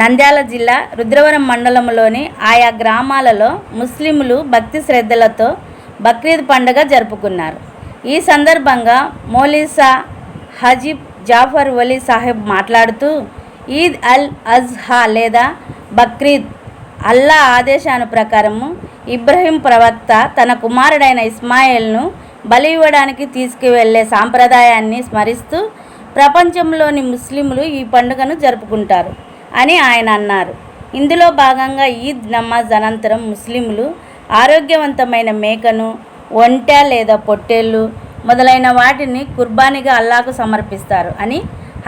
నంద్యాల జిల్లా రుద్రవరం మండలంలోని ఆయా గ్రామాలలో ముస్లింలు భక్తి శ్రద్ధలతో బక్రీద్ పండుగ జరుపుకున్నారు. ఈ సందర్భంగా మోలీసా హజీబ్ జాఫర్ వలీ సాహెబ్ మాట్లాడుతూ ఈద్ అల్ అజ్హా లేదా బక్రీద్ అల్లా ఆదేశాను ప్రకారము ఇబ్రహీం ప్రవక్త తన కుమారుడైన ఇస్మాయిల్ను బలి ఇవ్వడానికి తీసుకువెళ్ళే సాంప్రదాయాన్ని స్మరిస్తూ ప్రపంచంలోని ముస్లింలు ఈ పండుగను జరుపుకుంటారు. అని ఆయన అన్నారు. ఇందులో భాగంగా ఈద్ నమాజ్ అనంతరం ముస్లింలు ఆరోగ్యవంతమైన మేకను ఒంట లేదా పొట్టేళ్ళు మొదలైన వాటిని కుర్బానీగా అల్లాకు సమర్పిస్తారు అని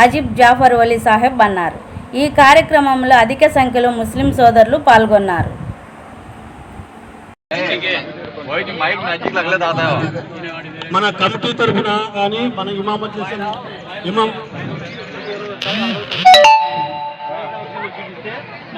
హజీబ్ జాఫర్ వలీ సాహెబ్ అన్నారు. ఈ కార్యక్రమంలో అధిక సంఖ్యలో ముస్లిం సోదరులు పాల్గొన్నారు. మన కమిటీ తరఫున కానీ మన ఇమామత్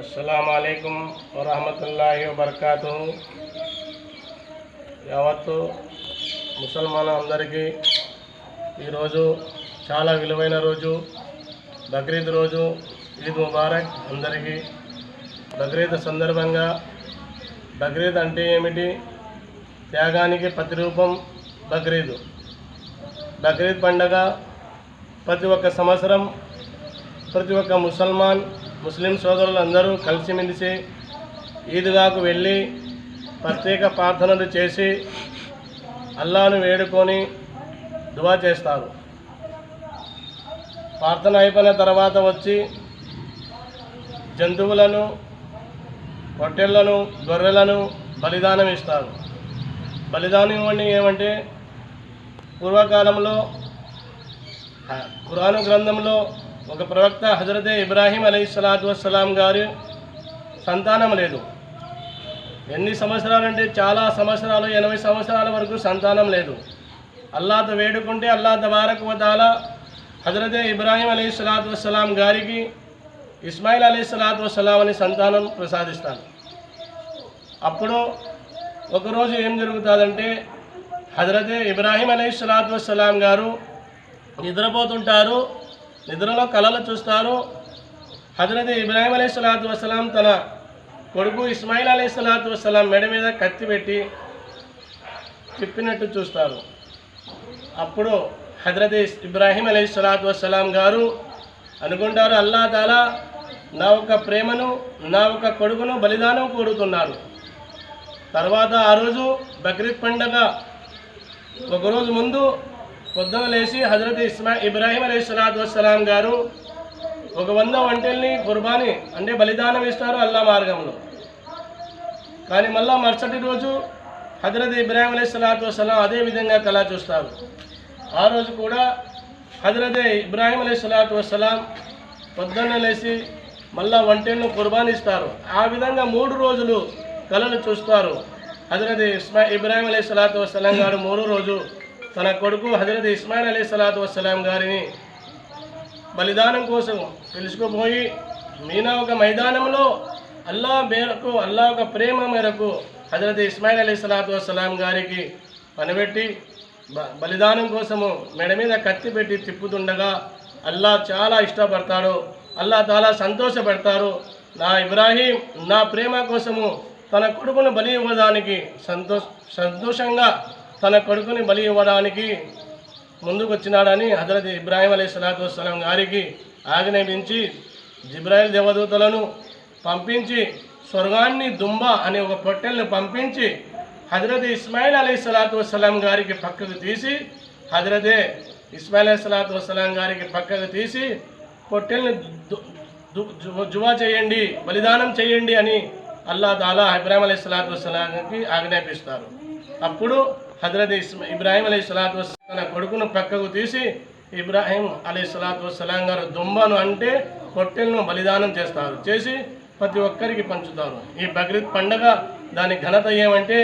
అస్సలం అయికం వరహమతుల్లాహి వబర్కాతు యావత్తు ముసల్మాన్ అందరికీ ఈరోజు చాలా విలువైన రోజు. బక్రీద్ రోజు ఈద్ ముబారక్ అందరికీ. బక్రీద్ సందర్భంగా బక్రీద్ అంటే ఏమిటి? త్యాగానికి ప్రతిరూపం బక్రీద్ బక్రీద్ పండగ ప్రతి ఒక్క సంవత్సరం ప్రతి ఒక్క ముసల్మాన్ ముస్లిం సోదరులు అందరూ కలిసిమెలిసి ఈద్గాకు వెళ్ళి ప్రత్యేక ప్రార్థనలు చేసి అల్లాను వేడుకొని దువా చేస్తారు. ప్రార్థన అయిపోయిన తర్వాత వచ్చి జంతువులను పొట్టెళ్ళను గొర్రెలను బలిదానం ఇస్తారు. బలిదానం ఇవ్వండి ఏమంటే పూర్వకాలంలో ఖురాను గ్రంథంలో ఒక ప్రవక్త హజరతే ఇబ్రాహీం అలీ సలాతు వస్సలాం గారు సంతానం లేదు. ఎన్ని సంవత్సరాలు అంటే చాలా సంవత్సరాలు ఎనభై సంవత్సరాల వరకు సంతానం లేదు. అల్లాత వేడుకుంటే అల్లా వారకు వతాల హజరత్ ఇబ్రాహీం అలీ సలాత్ వసలాం గారికి ఇస్మాయిల్ అలీ సలాత్ వసలాం అని సంతానం ప్రసాదిస్తాను. అప్పుడు ఒకరోజు ఏం జరుగుతుందంటే హజరత్ ఇబ్రాహీం అలీ సలాత్ వసలాం గారు నిద్రపోతుంటారు నిద్రలో కళలు చూస్తారు. హజరత్ ఇబ్రాహీం అలీ సలాత్ వసలాం తన కొడుకు ఇస్మాయిల్ అలీ సలాత్ వసలాం మెడ మీద కత్తి పెట్టి తిప్పినట్టు చూస్తారు. అప్పుడు హజరత్ ఇబ్రాహీం అలీ సలాత్ వసలాం గారు అనుకుంటారు అల్లా తాలా నా ఒక ప్రేమను నా ఒక కొడుకును బలిదానం కోరుతున్నాడు తర్వాత ఆ రోజు బక్రీద్ పండగ ఒకరోజు ముందు పొద్దున లేచి హజరత్ ఇస్మా ఇబ్రాహీం అలీ సలాత్ వసలాం గారు ఒక వంద వంటల్ని కుర్బానీ అంటే బలిదానం ఇస్తారు అల్లా మార్గంలో. కానీ మళ్ళా మరుసటి రోజు హజరత్ ఇబ్రాహీం అలీ సలాత్ వసలాం అదే విధంగా కళ చూస్తారు. ఆ రోజు కూడా హజరత్ ఇబ్రాహీం అలీ సలాతు వస్సలాం పొద్దున్న లేచి మళ్ళా వంటలను కుర్బానిస్తారు ఆ విధంగా మూడు రోజులు కళలు చూస్తారు. హజరత్ ఇస్మా ఇబ్రాహీం అలీ సలాతు వసలాం గారు మూడో రోజు తన కొడుకు హజరత్ ఇస్మాయిల్ అలీ సలాతు వసలాం గారిని బలిదానం కోసం పిలుచుకుపోయి మీనా ఒక మైదానంలో అల్లా మేరకు అల్లా ఒక ప్రేమ మేరకు హజరత్ ఇస్మాయిల్ అలీ సలాతు వసలాం గారికి పనిపెట్టి బలిదానం కోసము మెడ మీద కత్తి పెట్టి తిప్పుతుండగా అల్లా చాలా ఇష్టపడతాడు. అల్లా చాలా సంతోషపడతారు. నా ఇబ్రాహీం నా ప్రేమ కోసము తన కొడుకును బలి ఇవ్వడానికి సంతోష సంతోషంగా తన కొడుకుని బలి ఇవ్వడానికి ముందుకు వచ్చినాడని హజరత్ ఇబ్రాహీం అలీ సలాతు వస్సలాం గారికి ఆజ్ఞాపించి జిబ్రాయిల్ దేవదూతలను పంపించి స్వర్గాన్ని దుంబ అనే ఒక పొట్టెల్ని పంపించి హజరత్ ఇస్మాయిల్ అలీ సలాతు వసలాం గారికి పక్కకు తీసి హజరతే ఇస్మాయిల్ అలీ సలాతు వసలాం గారికి పక్కకు తీసి పొట్టెల్ని జువా చేయండి బలిదానం చేయండి అని అల్లా తాలా ఇబ్రాహిం అలీ సలాతు వసలాంకి ఆజ్ఞాపిస్తారు. అప్పుడు హజరత్ ఇస్మా ఇబ్రాహిం అలీ సలాతు వసలాం తన కొడుకును పక్కకు తీసి ఇబ్రాహిం అలీ సలాతు వసలాం గారు దుంబను అంటే పొట్టెలను బలిదానం చేస్తారు. చేసి ప్రతి ఒక్కరికి పంచుతారు. ఈ బక్రీద్ పండగ దాని ఘనత ఏమంటే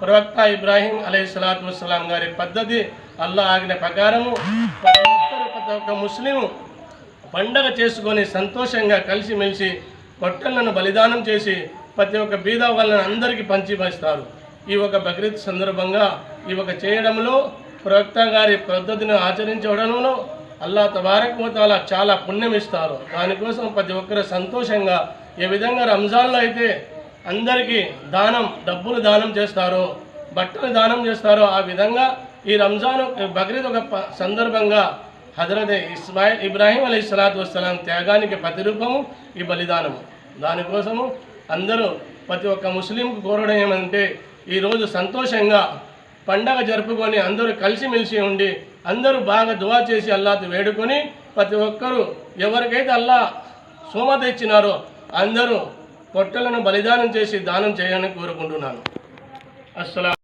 ప్రవక్త ఇబ్రాహీం అలహి సలాతు వసలాం గారి పద్ధతి అల్లా ఆజ్ఞ ప్రకారము ప్రతి ఒక్కరు ప్రతి ఒక్క ముస్లిం పండగ చేసుకొని సంతోషంగా కలిసిమెలిసి పొట్టెలను బలిదానం చేసి ప్రతి ఒక్క బీద వాళ్ళని అందరికీ పంచిపరుస్తారు. ఈ ఒక బక్రీద్ సందర్భంగా ఈ ఒక చేయడంలో ప్రవక్త గారి పద్ధతిని ఆచరించడంలో అల్లా తబారకమతాల చాలా పుణ్యం ఇస్తారు దానికోసం ప్రతి ఒక్కరు సంతోషంగా ఏ విధంగా రంజాన్లో అయితే అందరికీ దానం డబ్బులు దానం చేస్తారో బట్టలు దానం చేస్తారో ఆ విధంగా ఈ రంజాన్ బక్రీద్ ఒక సందర్భంగా హజరత్ ఇస్మాయిల్ ఇబ్రాహీం అలీ సలాతు వసలాం త్యాగానికి ప్రతిరూపము ఈ బలిదానము. దానికోసము అందరూ ప్రతి ఒక్క ముస్లింకు కోరడం ఏమంటే ఈరోజు సంతోషంగా పండగ జరుపుకొని అందరూ కలిసిమెలిసి ఉండి అందరూ బాగా దువా చేసి అల్లాతో వేడుకొని ప్రతి ఒక్కరూ ఎవరికైతే అల్లా సోమత ఇచ్చినారో అందరూ పొట్టలను బలిదానం చేసి దానం చేయాలని కోరుకుంటున్నాను. అస్సలం